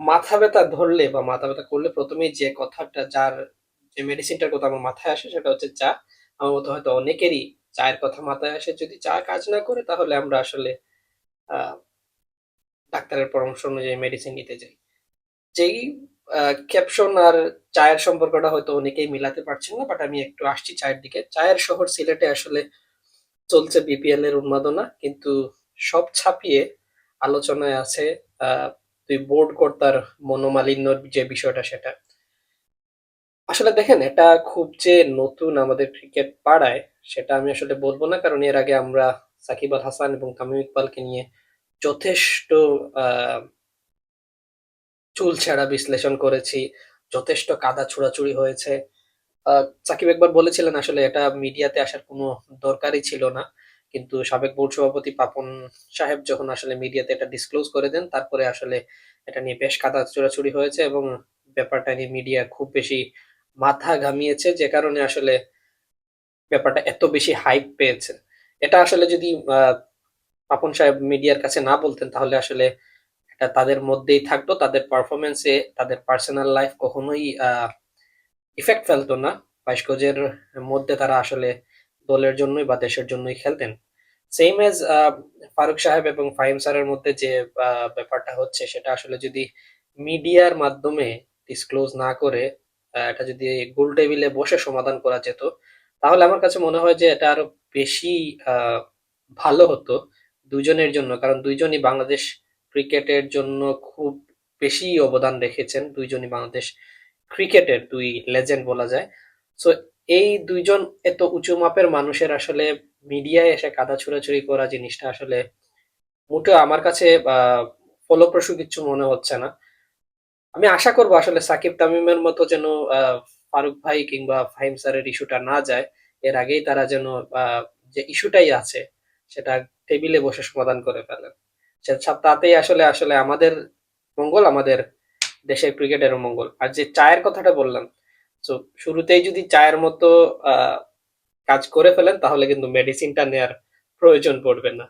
মাথা ব্যথা ধরলে বা মাথা ব্যথা করলে প্রথমেই যে কথাটা যার যে মেডিসিনটার কথা আমার মাথায় আসে সেটা হচ্ছে চা। আমার মতো হয়তো অনেকেরই চায়ের কথা মাথায় আসে। যদি চা কাজ না করে তাহলে আমরা আসলে আহ, ডাক্তারের পরামর্শ অনুযায়ী মেডিসিন নিতে যাই যেই ক্যাপশন আর চায়ের সম্পর্কটা হয়তো অনেকেই মিলাতে পারছেন না বাট আমি একটু আসছি চায়ের দিকে। চায়ের শহর সিলেটে আসলে চলছে বিপিএল এর উন্মাদনা কিন্তু সব ছাপিয়ে আলোচনায় আছে দুই বোর্ড কর্তার মনোমালিন্যর যে বিষয়টা সেটা। আসলে দেখেন, এটা খুব যে নতুন আমাদের ক্রিকেট পাড়ায়, সেটা আমি আসলে বলব না, কারণ এর আগে আমরা সাকিব আল হাসান এবং তামিম ইকবালকে নিয়ে যথেষ্ট, আহ চুলছেড়া বিশ্লেষণ করেছি, যথেষ্ট কাদা ছোড়াছুড়ি হয়েছে। সাকিব একবার বলেছিলেন, আসলে এটা মিডিয়াতে আসার কোনো দরকারই ছিল না। কিন্তু সাবেক বোর্ড সভাপতি পাপন সাহেব যখন আসলে মিডিয়াতে এটা ডিসক্লোজ করে দেন, তারপরে আসলে এটা নিয়ে বেশ কাদা ছোড়াছুড়ি হয়েছে এবং ব্যাপারটা নিয়ে মিডিয়া খুব বেশি মাথা ঘামিয়েছে যে কারণে আসলে ব্যাপারটা এত বেশি হাইপ পেয়েছে। এটা আসলে যদি পাপন সাহেব মিডিয়ার কাছে না বলতেন, তাহলে আসলে এটা তাদের মধ্যেই থাকতো, তাদের পারফরমেন্সে তাদের পার্সোনাল লাইফ কখনোই ইফেক্ট ফেলতো না। বাইশ গজের মধ্যে তারা আসলে দলের জন্যই বা দেশের জন্যই খেলতেন। সেম এজ ফারুক সাহেব এবং ফাহিম স্যারের মধ্যে যে ব্যাপারটা হচ্ছে সেটা আসলে যদি মিডিয়ার মাধ্যমে ডিসক্লোজ না করে এটা যদি গোল টেবিলে বসে সমাধান করা যেত, তাহলে আমার কাছে মনে হয় যে এটা আরও বেশি ভালো হতো দুজনের জন্য। কারণ দুইজনই বাংলাদেশ ক্রিকেটের জন্য খুব বেশি অবদান রেখেছেন। দুইজনই বাংলাদেশ ক্রিকেটের দুই লেজেন্ড বলা যায়। সো এই দুইজন এত উঁচু মাপের মানুষের আসলে মিডিয়ায় এসে কাদা ছুড়াছুড়ি করা জিনিসটা আসলে মোটেও আমার কাছে ফলপ্রসূ কিছু মনে হচ্ছে না। আমি আশা করব আসলে সাকিব তামিমের মতো যেন ফারুক ভাই কিংবা ফাহিম স্যারের ইস্যুটা না যায়, এর আগেই তারা যেন যে ইস্যুটাই আছে সেটা টেবিলে বসে সমাধান করে ফেলেন। তাতেই আসলে আসলে আমাদের মঙ্গল, আমাদের দেশের ক্রিকেটেরও মঙ্গল। আর যে চায়ের কথাটা বললাম তো শুরুতেই যদি চায়ের মতো কাজ করে ফেলেন, তাহলে কিন্তু মেডিসিনটা নেয়ার প্রয়োজন পড়বে না।